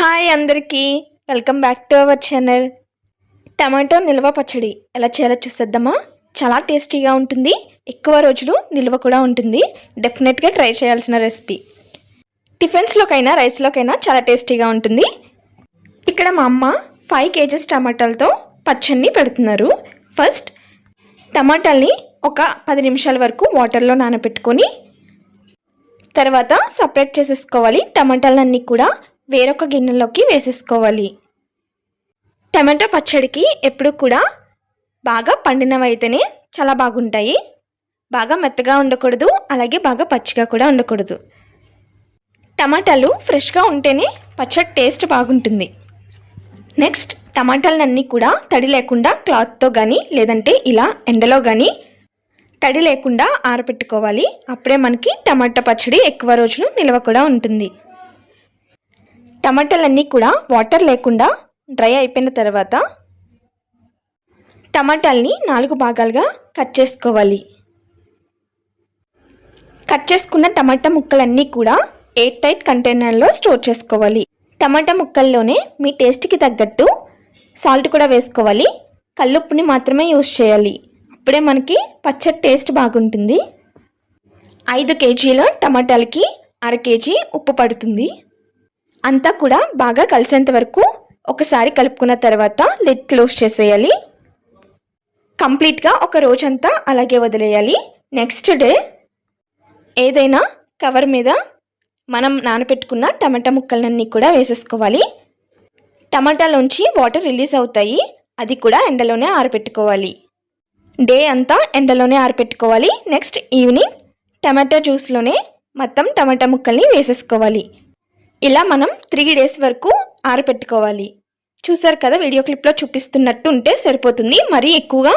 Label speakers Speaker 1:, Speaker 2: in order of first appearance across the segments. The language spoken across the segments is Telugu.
Speaker 1: హాయ్ అందరికీ. Welcome back to our channel. Tomato నిల్వ పచ్చడి ఎలా చేయాలో చూసేద్దామా? చాలా టేస్టీగా ఉంటుంది. ఎక్కువ రోజులు నిల్వ కూడా ఉంటుంది. డెఫినెట్గా ట్రై చేయాల్సిన రెసిపీ టిఫిన్స్లోకైనా రైస్లోకైనా చాలా టేస్టీగా ఉంటుంది. ఇక్కడ మా అమ్మ ఫైవ్ కేజెస్ టమాటాలతో పచ్చడిని పెడుతున్నారు. ఫస్ట్ టమాటాల్ని ఒక పది నిమిషాల వరకు వాటర్లో నానబెట్టుకొని తర్వాత సపరేట్ చేసేసుకోవాలి టమాటాలన్నీ కూడా. వేరొక గిన్నెలోకి వేసేసుకోవాలి. టమాటో పచ్చడికి ఎప్పుడు కూడా బాగా పండినవైతేనే చాలా బాగుంటాయి. బాగా మెత్తగా ఉండకూడదు అలాగే బాగా పచ్చిగా కూడా ఉండకూడదు. టమాటాలు ఫ్రెష్గా ఉంటేనే పచ్చడి టేస్ట్ బాగుంటుంది. నెక్స్ట్ టమాటాలన్నీ కూడా తడి లేకుండా క్లాత్తో కానీ లేదంటే ఇలా ఎండలో కానీ తడి లేకుండా ఆరబెట్టుకోవాలి అప్పుడే మనకి టమాటా పచ్చడి ఎక్కువ రోజులు నిల్వ కూడా ఉంటుంది. టమాటాలన్నీ కూడా వాటర్ లేకుండా డ్రై అయిపోయిన తర్వాత టమాటాలని నాలుగు భాగాలుగా కట్ చేసుకోవాలి. కట్ చేసుకున్న టమాటా ముక్కలన్నీ కూడా ఎయిర్ టైట్ కంటైనర్లో స్టోర్ చేసుకోవాలి. టమాటా ముక్కల్లోనే మీ టేస్ట్కి తగ్గట్టు సాల్ట్ కూడా వేసుకోవాలి. కల్లుప్పుని మాత్రమే యూస్ చేయాలి. అప్పుడే మనకి పచ్చడి టేస్ట్ బాగుంటుంది. ఐదు కేజీల టమాటాలకి అర కేజీ ఉప్పు పడుతుంది. అంతా కూడా బాగా కలిసేంత వరకు ఒకసారి కలుపుకున్న తర్వాత లిడ్ క్లోజ్ చేసేయాలి. కంప్లీట్గా ఒక రోజంతా అలాగే వదిలేయాలి. నెక్స్ట్ డే ఏదైనా కవర్ మీద మనం నానబెట్టుకున్న టమాటా ముక్కలన్నీ కూడా వేసేసుకోవాలి. టమాటాలోంచి వాటర్ రిలీజ్ అవుతాయి. అది కూడా ఎండలోనే ఆరబెట్టుకోవాలి డే అంతా ఎండలోనే ఆరబెట్టుకోవాలి నెక్స్ట్ ఈవినింగ్ టమాటా జ్యూస్లోనే మొత్తం టమాటా ముక్కల్ని వేసేసుకోవాలి. ఇలా మనం త్రీ డేస్ వరకు ఆరబెట్టుకోవాలి. చూసారు కదా వీడియో క్లిప్లో చూపిస్తున్నట్టు ఉంటే సరిపోతుంది. మరీ ఎక్కువగా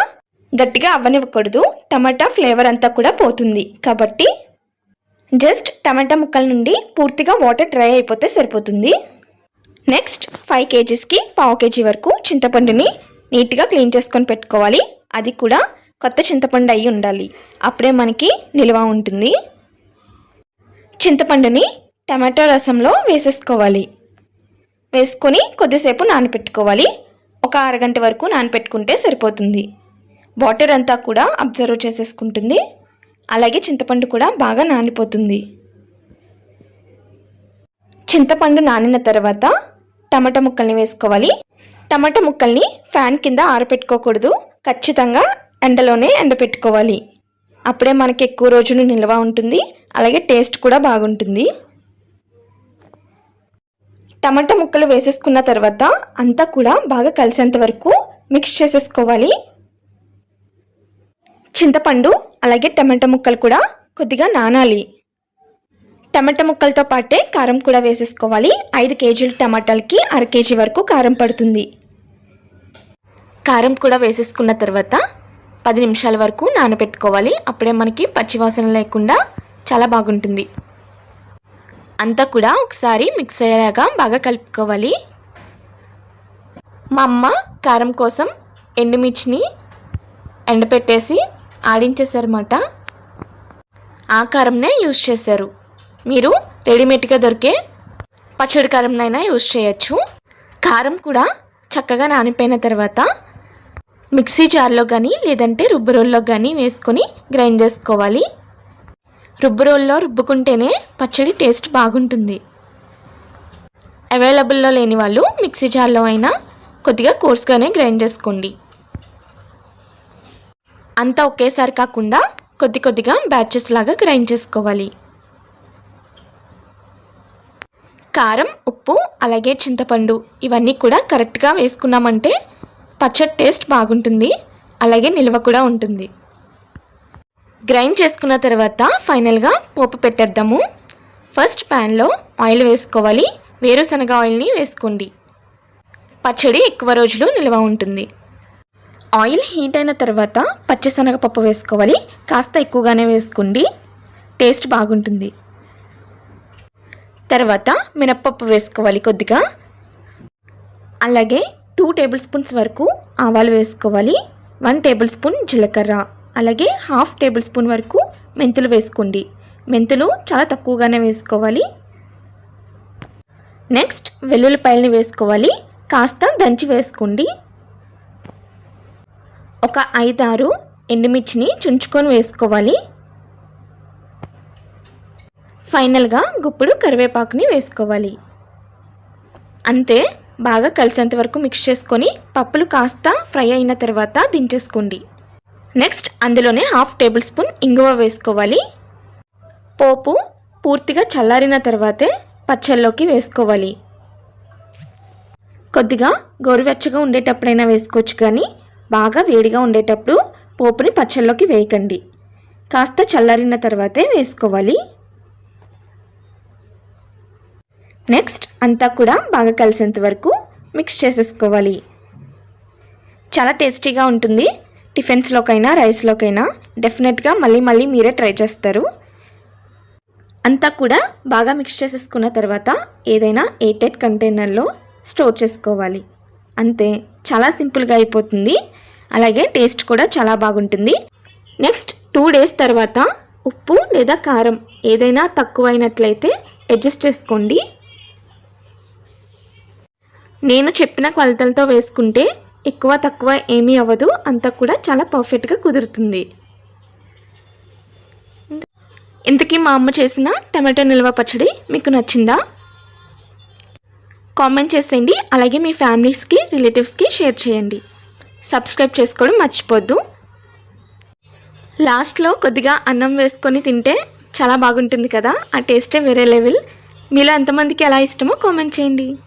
Speaker 1: గట్టిగా అవ్వనివ్వకూడదు. టమాటా ఫ్లేవర్ అంతా కూడా పోతుంది. కాబట్టి జస్ట్ టమాటా ముక్కల నుండి పూర్తిగా వాటర్ డ్రై అయిపోతే సరిపోతుంది. నెక్స్ట్ ఫైవ్ కేజీస్కి పావు కేజీ వరకు చింతపండుని నీట్గా క్లీన్ చేసుకొని పెట్టుకోవాలి. అది కూడా కొత్త చింతపండు అయి ఉండాలి. అప్పుడే మనకి నిల్వ ఉంటుంది. చింతపండుని టమాటో రసంలో వేసేసుకోవాలి. వేసుకొని కొద్దిసేపు నానపెట్టుకోవాలి. ఒక అరగంట వరకు నానపెట్టుకుంటే సరిపోతుంది. వాటర్ అంతా కూడా అబ్జర్వ్ చేసేసుకుంటుంది. అలాగే చింతపండు కూడా బాగా నానిపోతుంది. చింతపండు నానిన తర్వాత టమాటా ముక్కల్ని వేసుకోవాలి. టమాటా ముక్కల్ని ఫ్యాన్ కింద ఆరపెట్టుకోకూడదు. ఖచ్చితంగా ఎండలోనే ఎండపెట్టుకోవాలి. అప్పుడే మనకి ఎక్కువ రోజులు నిల్వ ఉంటుంది. అలాగే టేస్ట్ కూడా బాగుంటుంది. టమాటా ముక్కలు వేసేసుకున్న తర్వాత అంతా కూడా బాగా కలిసేంత వరకు మిక్స్ చేసేసుకోవాలి. చింతపండు అలాగే టమాటా ముక్కలు కూడా కొద్దిగా నానాలి. టమాటా ముక్కలతో పాటే కారం కూడా వేసేసుకోవాలి. ఐదు కేజీల టమాటాలకి అర కేజీ వరకు కారం పడుతుంది. కారం కూడా వేసేసుకున్న తర్వాత పది నిమిషాల వరకు నానబెట్టుకోవాలి. అప్పుడే మనకి పచ్చివాసన లేకుండా చాలా బాగుంటుంది. అంతా కూడా ఒకసారి మిక్స్ అయ్యేలాగా బాగా కలుపుకోవాలి. మా అమ్మ కారం కోసం ఎండుమిర్చిని ఎండపెట్టేసి ఆడించేశారన్నమాట. ఆ కారంనే యూజ్ చేశారు. మీరు రెడీమేడ్గా దొరికే పచ్చడి కారంనైనా యూజ్ చేయొచ్చు. కారం కూడా చక్కగా నానిపోయిన తర్వాత మిక్సీ జార్లో కానీ లేదంటే రుబ్బరోల్లో కానీ వేసుకొని గ్రైండ్ చేసుకోవాలి. రుబ్బురోల్లో రుబ్బుకుంటేనే పచ్చడి టేస్ట్ బాగుంటుంది. అవైలబుల్లో లేని వాళ్ళు మిక్సీ జార్లో అయినా కొద్దిగా కోర్స్గానే గ్రైండ్ చేసుకోండి. అంతా ఒకేసారి కాకుండా కొద్ది కొద్దిగా బ్యాచెస్ లాగా గ్రైండ్ చేసుకోవాలి. కారం ఉప్పు అలాగే చింతపండు ఇవన్నీ కూడా కరెక్ట్గా వేసుకున్నామంటే పచ్చడి టేస్ట్ బాగుంటుంది. అలాగే నిల్వ కూడా ఉంటుంది. గ్రైండ్ చేసుకున్న తర్వాత ఫైనల్గా పోపు పెట్టేద్దాము. ఫస్ట్ ప్యాన్లో ఆయిల్ వేసుకోవాలి. వేరుశనగ ఆయిల్ని వేసుకోండి. పచ్చడి ఎక్కువ రోజులు నిల్వ ఉంటుంది. ఆయిల్ హీట్ అయిన తర్వాత పచ్చిశనగపప్పు వేసుకోవాలి. కాస్త ఎక్కువగానే వేసుకోండి. టేస్ట్ బాగుంటుంది. తర్వాత మినప్పప్పు వేసుకోవాలి కొద్దిగా. అలాగే టూ టేబుల్ స్పూన్స్ వరకు ఆవాలు వేసుకోవాలి. వన్ టేబుల్ స్పూన్ జీలకర్ర. అలాగే హాఫ్ టేబుల్ స్పూన్ వరకు మెంతులు వేసుకోండి. మెంతులు చాలా తక్కువగానే వేసుకోవాలి. నెక్స్ట్ వెల్లుల్లిపాయలని వేసుకోవాలి. కాస్త దంచి వేసుకోండి. ఒక ఐదారు ఎండుమిర్చిని చుంచుకొని వేసుకోవాలి. ఫైనల్గా గుప్పుడు కరివేపాకుని వేసుకోవాలి. అంతే బాగా కలిసేంత వరకు మిక్స్ చేసుకొని పప్పులు కాస్త ఫ్రై అయిన తర్వాత దించేసుకోండి. నెక్స్ట్ అందులోనే హాఫ్ టేబుల్ స్పూన్ ఇంగువ వేసుకోవాలి. పోపు పూర్తిగా చల్లారిన తర్వాతే పచ్చళ్ళలోకి వేసుకోవాలి. కొద్దిగా గోరువెచ్చగా ఉండేటప్పుడైనా వేసుకోవచ్చు కానీ బాగా వేడిగా ఉండేటప్పుడు పోపుని పచ్చళ్ళలోకి వేయకండి. కాస్త చల్లారిన తర్వాతే వేసుకోవాలి. నెక్స్ట్ అంతా కూడా బాగా కలిసేంత వరకు మిక్స్ చేసేసుకోవాలి. చాలా టేస్టీగా ఉంటుంది. టిఫిన్స్లోకైనా రైస్లోకైనా డెఫినెట్గా మళ్ళీ మళ్ళీ మీరే ట్రై చేస్తారు. అంతా కూడా బాగా మిక్స్ చేసేసుకున్న తర్వాత ఏదైనా ఎయిటెడ్ కంటైనర్లో స్టోర్ చేసుకోవాలి. అంతే. చాలా సింపుల్గా అయిపోతుంది. అలాగే టేస్ట్ కూడా చాలా బాగుంటుంది. నెక్స్ట్ టూ డేస్ తర్వాత ఉప్పు లేదా కారం ఏదైనా తక్కువైనట్లయితే అడ్జస్ట్ చేసుకోండి. నేను చెప్పిన కొలతలతో వేసుకుంటే ఎక్కువ తక్కువ ఏమీ అవ్వదు. అంతా కూడా చాలా పర్ఫెక్ట్గా కుదురుతుంది. ఇంతకీ మా అమ్మ చేసిన టమాటో నిల్వ పచ్చడి మీకు నచ్చిందా? కామెంట్ చేసేయండి. అలాగే మీ ఫ్యామిలీస్కి రిలేటివ్స్కి షేర్ చేయండి. సబ్స్క్రైబ్ చేసుకోవడం మర్చిపోద్దు. లాస్ట్లో కొద్దిగా అన్నం వేసుకొని తింటే చాలా బాగుంటుంది కదా? ఆ టేస్టే వేరే లెవెల్ మీలో ఎంతమందికి ఎలా ఇష్టమో కామెంట్ చేయండి.